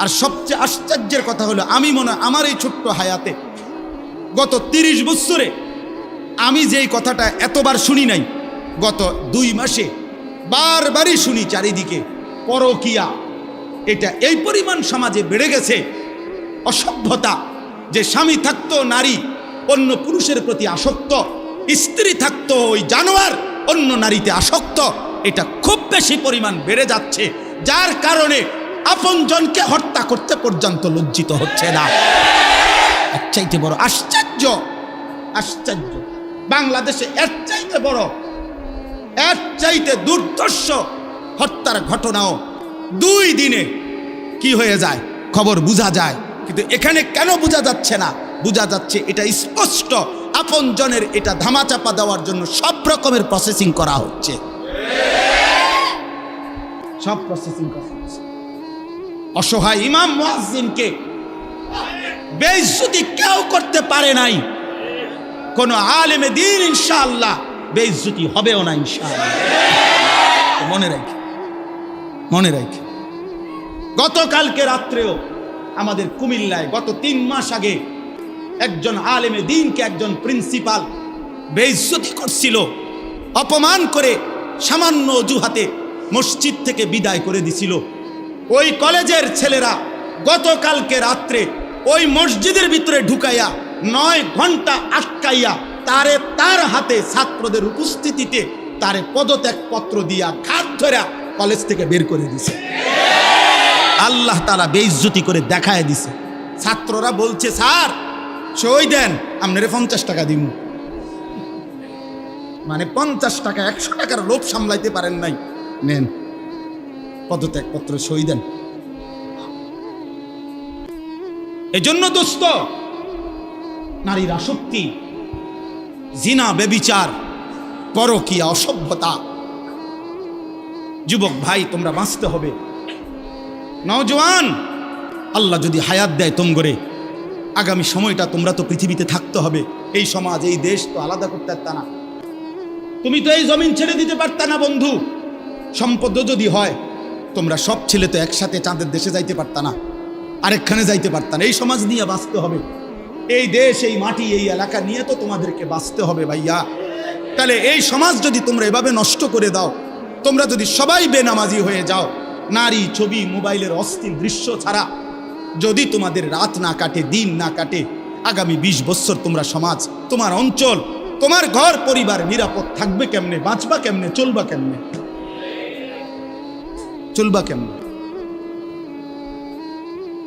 আর সবচেয়ে আশ্চর্যের কথা হলো, আমি মনে আমার এই ছোট্ট হায়াতে গত তিরিশ বছরে আমি যেই কথাটা এতবার শুনি নাই, গত দুই মাসে বারবারই শুনি চারিদিকে পরকিয়া। এটা এই পরিমাণ সমাজে বেড়ে গেছে, অসভ্যতা, যে স্বামী থাকতো নারী, অন্য পুরুষের প্রতি আসক্ত, স্ত্রী থাকতো ওই জানোয়ার, অন্য নারীতে আসক্ত, এটা খুব বেশি পরিমাণ বেড়ে যাচ্ছে, যার কারণে আপনজনকে হত্যা করতে পর্যন্ত লজ্জিত হচ্ছে না। এর চাইতে বড় আশ্চর্য আশ্চর্য। বাংলাদেশে এর চাইতে বড়, এর চাইতে দুর্দর্শ হত্যার ঘটনাও দুই দিনে কি হয়ে যায়, খবর বোঝা যায়। কিন্তু এখানে কেন বোঝা যাচ্ছে না? বোঝা যাচ্ছে এটা স্পষ্ট আপন জনের এটা ধামাচাপা দেওয়ার জন্য সব রকমের প্রসেসিং করা হচ্ছে। সব প্রসেসিং করা হচ্ছে। অসহায় ইমাম মুয়াজ্জিনকে বেইজ্জতি কেউ করতে পারে নাই, কোন আলেমে দিন ইনশাআল্লাহ বেইজ্জতি হবেও না ইনশাআল্লাহ। মনে রাখি মনে রাখি। গতকালকে রাত্রেও আমাদের কুমিল্লায় গত তিন মাস আগে একজন আলেমে দিনকে একজন প্রিন্সিপাল বেইজ্জতি করছিল, অপমান করে সামান্য অজুহাতে মসজিদ থেকে বিদায় করে দিছিল। ওই কলেজের ছেলেরা গতকালকে রাত্রে ওই মসজিদের ভিতরে ঢুকাইয়া নয় ঘণ্টা আটকাইয়া তারে তার হাতে ছাত্রদের উপস্থিতিতে তারে পদত্যাগ পত্র দিয়া ঘাত ধরা কলেজ থেকে বের করে দিছে। আল্লাহ তালা বেইজ্জতি করে দেখায় দিছে। ছাত্ররা বলছে, স্যার, সই দেন, আপনারে পঞ্চাশ টাকা দিব মানে পঞ্চাশ টাকা, একশো টাকার লোভ সামলাইতে পারেন নাই। নেন। পদত্যাগপত্র সই দেন। এজন্য দোস্ত, নারীর আসক্তি, জিনা, বেবিচার, পরকিয়া, অসভ্যতা। যুবক ভাই, তোমরা বাঁচতে হবে। নওজওয়ান আল্লাহ যদি হায়াত দেয় তোমগরে, আগামী সময়টা তোমরা তো পৃথিবীতে থাকতে হবে। এই সমাজ, এই দেশ তো আলাদা করতে পারত না। তুমি তো এই জমিন ছেড়ে দিতে পারতা না বন্ধু। সম্পদ যদি হয় তোমরা সব ছেলে তো একসাথে চাঁদের দেশে যাইতে পারতা না, আরেকখানে যাইতে পারতা না। এই সমাজ নিয়ে বাঁচতে হবে। এই দেশ, এই মাটি, এই এলাকা নিয়ে তো তোমাদেরকে বাঁচতে হবে ভাইয়া। তাহলে এই সমাজ যদি তোমরা এভাবে নষ্ট করে দাও, তোমরা যদি সবাই বেনামাজি হয়ে যাও, নারী ছবি, মোবাইলের অস্থির দৃশ্য ছাড়া, যদি তোমাদের রাত না কাটে, দিন না কাটে, আগামী ২০ বছর তোমরা সমাজ, তোমার অঞ্চল, তোমার ঘর, পরিবার নিরাপদ থাকবে কেমনে, বাঁচবা কেমনে, চলবা কেমনে? চলবা কেমনে?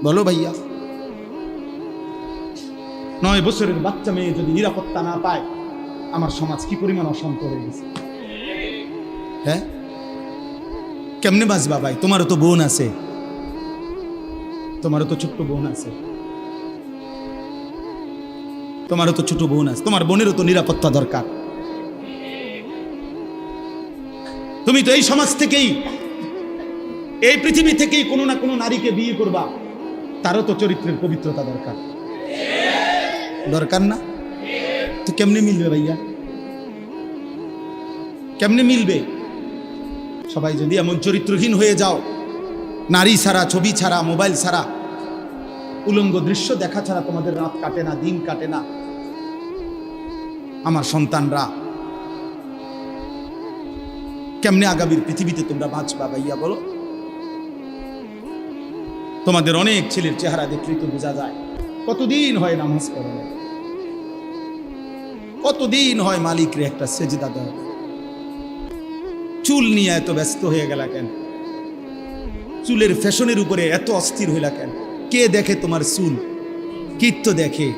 বলো ভাইয়া। নয় বছরের বাচ্চা মেয়ে যদি নিরাপত্তা না পায়, আমার সমাজ কি পরিমাণ অশান্ত হয়ে গেছে? হ্যাঁ? কেমনে বাঁচবা ভাই? তোমারও তো বোন আছে। তোমারও তো ছোট্ট বোন আছে। তোমারও তো ছোট বোন আছে। তোমার বোনেরও তো নিরাপত্তা দরকার। তুমি তো এই সমাজ থেকেই এই পৃথিবী থেকেই কোনো না কোনো নারীকে বিয়ে করবা। তারও তো চরিত্রের পবিত্রতা দরকার। দরকার না? তো কেমনে মিলবে ভাইয়া? কেমনে মিলবে? সবাই যদি এমন চরিত্রহীন হয়ে যাও, নারী ছাড়া, ছবি ছাড়া, মোবাইল ছাড়া, উলঙ্গ দৃশ্য দেখা ছাড়া তোমাদের রাত কাটে না, দিন কাটে না। আমার সন্তানরা, কেমনে আগামীর পৃথিবীতে তোমরা বাঁচবা ভাইয়া বলো? তোমাদের অনেক ছেলের চেহারা দেখলেই তো বোঝা যায়। কতদিন হয় নামাজ পড়ে? কতদিন হয় মালিকরে একটা সেজদা দেওয়া? চুল নিয়ে এত ব্যস্ত হয়ে গেলা কেন? চুলের ফ্যাশনের উপরে এত অস্থির হইলা কেন? কে দেখে তোমার চুল? কীর্ত দেখে।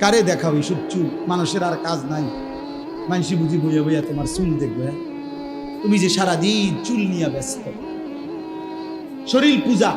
কারে দেখাও এইসব চুল? মানুষের আর কাজ নাই। মানুষই বুঝি বইয়া বইয়া তোমার চুল দেখবে হ্যাঁ? তুমি যে সারাদিন চুল নিয়ে ব্যস্ত। শরীর পূজা।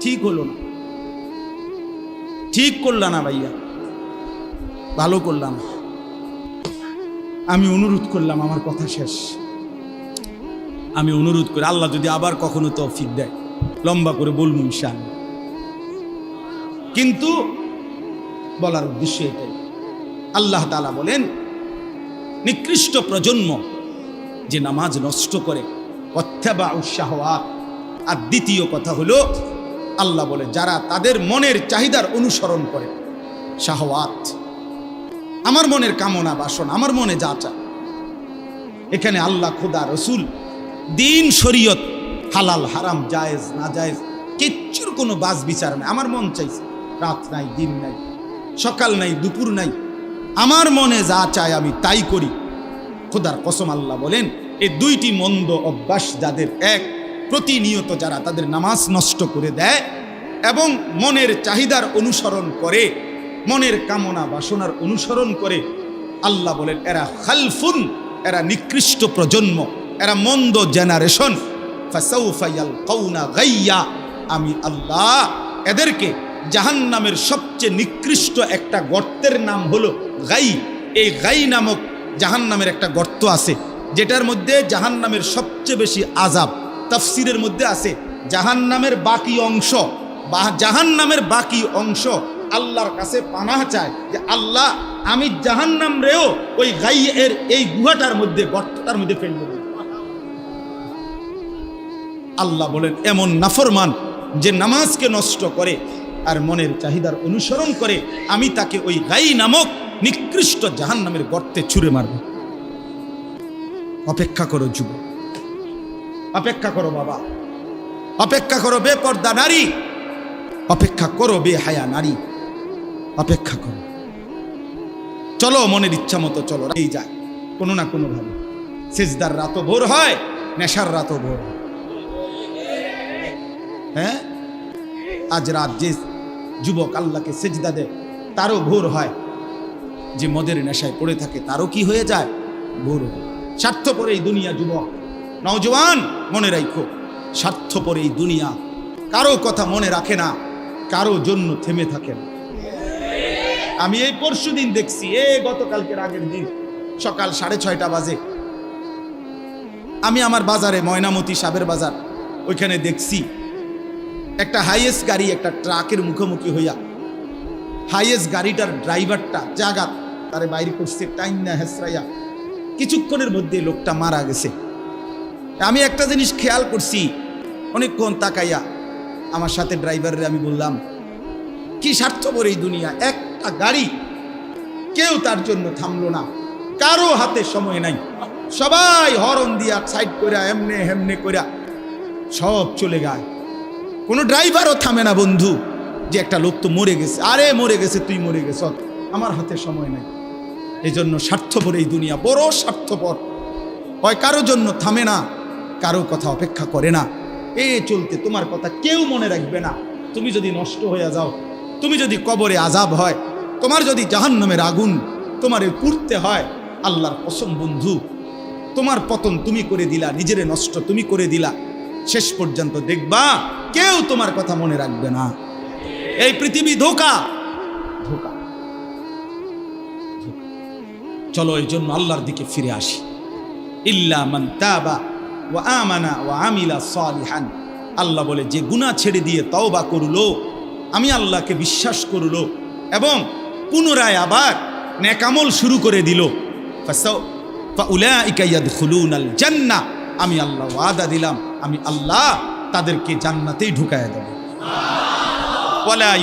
ঠিক হলো না। ঠিক করলা না ভাইয়া। ভালো করলাম। আমি অনুরোধ করলাম, আমার কথা শেষ। আমি অনুরোধ করি আল্লাহ যদি আবার কখনো তৌফিক দেয়, লম্বা করে বলব ইনশাআল্লাহ। কিন্তু বলার উদ্দেশ্য এটাই। আল্লাহ তালা বলেন, নিকৃষ্ট প্রজন্ম যে নামাজ নষ্ট করে অথবা উৎসাহওয়াত আর দ্বিতীয় কথা হলো আল্লাহ বলে, যারা তাদের মনের চাহিদার অনুসরণ করে। শাহওয়াত, আমার মনের কামনা বাসন, আমার মনে যা চায়। এখানে আল্লাহ, খোদা, রসুল, দিন, শরীয়ত, হালাল, হারাম, জায়েজ না জায়েজ কিচ্ছুর কোনো বাস বিচার নাই। আমার মন চাইছে, রাত নাই, দিন নাই, সকাল নাই, দুপুর নাই। আমার মনে যা চায় আমি তাই করি। খোদার কসম আল্লাহ বলেন, এই দুইটি মন্দ অভ্যাস যাদের এক প্রতিনিয়ত যারা তাদের নামাজ নষ্ট করে দেয় এবং মনের চাহিদার অনুসরণ করে, মনের কামনা বাসনার অনুসরণ করে, আল্লাহ বলেন, এরা খালফুন, এরা নিকৃষ্ট প্রজন্ম, এরা মন্দ জেনারেশন। গাইয়া। আমি আল্লাহ এদেরকে জাহান্নামের সবচেয়ে নিকৃষ্ট একটা গর্তের নাম হলো গাই। এই গাই নামক জাহান্নামের একটা গর্ত আছে, যেটার মধ্যে জাহান্নামের সবচেয়ে বেশি আজাব তাফসিরের মধ্যে আছে, জাহান্নামের বাকি অংশ, বা জাহান্নামের বাকি অংশ আল্লাহর কাছে পানাহ চায় যে, আল্লাহ, আমি জাহান্নাম রেও ওই গাই এর এই গুহাটার মধ্যে, গর্তটার মধ্যে ফেলব। আল্লাহ বলেন, এমন নাফরমান যে নামাজকে নষ্ট করে আর মনের চাহিদার অনুসরণ করে, আমি তাকে ওই গাই নামক নিকৃষ্ট জাহান নামের গর্তে ছুঁড়ে মারব। অপেক্ষা করো যুব অপেক্ষা করো বাবা। অপেক্ষা করো, বে পর্দা নারী। অপেক্ষা করো, বে হায়া নারী। অপেক্ষা করো। চলো, মনের ইচ্ছা মতো চলো। এই যায়, কোনো না কোনো ভাবে সেজদার রাতও ভোর হয়, নেশার রাতও ভোর হয়। হ্যাঁ? আজ রাত যে যুবক আল্লাহকে সেজদা দেয়, তারও ভোর হয়। যে মদের নেশায় পড়ে থাকে, তারও কি হয়ে যায়? ভোর হয়। স্বার্থপর এই দুনিয়া যুবক। নওজওয়ান মনে রাখো স্বার্থপর এই দুনিয়া। কারও কথা মনে রাখে না, কারও জন্য থেমে থাকে না। আমি এই পরশু দিন দেখছি, এ গতকালকের আগের দিন, সকাল সাড়ে ছয়টা বাজে। আমি আমার বাজারে ময়নামতি সাবের বাজার, ওইখানে দেখছি, একটা হাইয়েস্ট গাড়ি একটা ট্রাকের মুখোমুখি হইয়া, হাইয়েস্ট গাড়িটার ড্রাইভারটা জাগাত, তারে বাইরে করছে, টাইম না হেসরাইয়া, কিছুক্ষণের মধ্যে লোকটা মারা গেছে। আমি একটা জিনিস খেয়াল করছি। অনেকক্ষণ তাকাইয়া আমার সাথে ড্রাইভারের আমি বললাম, কি স্বার্থপর এই দুনিয়া, একটা গাড়ি কেউ তার জন্য থামলো না, কারও হাতে সময় নাই। সবাই হরন দিয়া সাইড কইরা, এমনে হেমনে কইরা সব চলে গায় কোনো ড্রাইভারও থামে না, বন্ধু, যে একটা লোক তো মরে গেছে। আরে, মরে গেছে, তুই মরে গেছ। আমার হাতে সময় নাই। এই জন্য স্বার্থপর এই দুনিয়া, বড় স্বার্থপর। হয় কারও জন্য থামে না কারও কথা অপেক্ষা করে না। এ চলতে তোমার কথা কেউ মনে রাখবে না। তুমি যদি নষ্ট হয়ে যাও, তুমি যদি কবরে আজাব হয়, তোমার যদি জাহান্নামের আগুন তোমার পুড়তে হয়, আল্লাহর কসম বন্ধু, তোমার পতন তুমি করে দিলা, নিজেরে নষ্ট তুমি করে দিলা, শেষ পর্যন্ত দেখবা কেউ তোমার কথা মনে রাখবে না। এই পৃথিবী ধোকা। ধোকা। চলো এই জন্য আল্লাহর দিকে ফিরে আসি। ইল্লা মান তাবা ওয়া আমানা ওয়া আমিলা সালিহান। আল্লাহ বলে, যে গুনাহ ছেড়ে দিয়ে তওবা করল, আমি আল্লাহকে বিশ্বাস করল এবং পুনরায় আবার নেকামল শুরু করে দিল। জান্নাহ। আমি আল্লাহ ওয়াদা দিলাম, আমি আল্লাহ তাদেরকে জান্নাতেই ঢুকায় দেব। ওয়ালা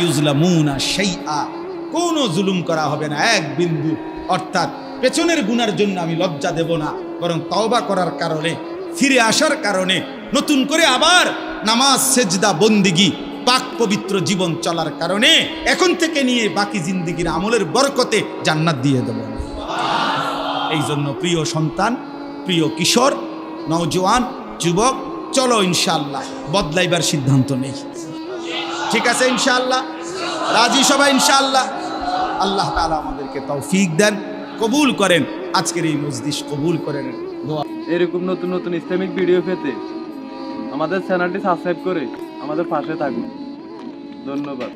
কোনো জুলুম করা হবে না, এক বিন্দু। অর্থাৎ পেছনের গুনার জন্য আমি লজ্জা দেব না, বরং তওবা করার কারণে ফিরে আসার কারণে নতুন করে আবার নামাজ, সেজদা, বন্দিগি, পাক পবিত্র জীবন চলার কারণে এখন থেকে নিয়ে বাকি জিন্দিগির আমলের বরকতে জান্নাত দিয়ে দেব। এই জন্য প্রিয় সন্তান, প্রিয় কিশোর, নওজোয়ান, যুবক, চলো ইনশাল্লাহ বদলাইবার সিদ্ধান্ত নেই। ঠিক আছে ইনশাল্লাহ রাজি সবাই ইনশাআল্লাহ? আল্লাহ তাআলা আমাদেরকে তৌফিক দেন, কবুল করেন। আজকের এই মজলিস কবুল করেন এরকম নতুন নতুন ইসলামিক ভিডিও পেতে আমাদের চ্যানেলটি সাবস্ক্রাইব করে আমাদের পাশে থাকুন। ধন্যবাদ।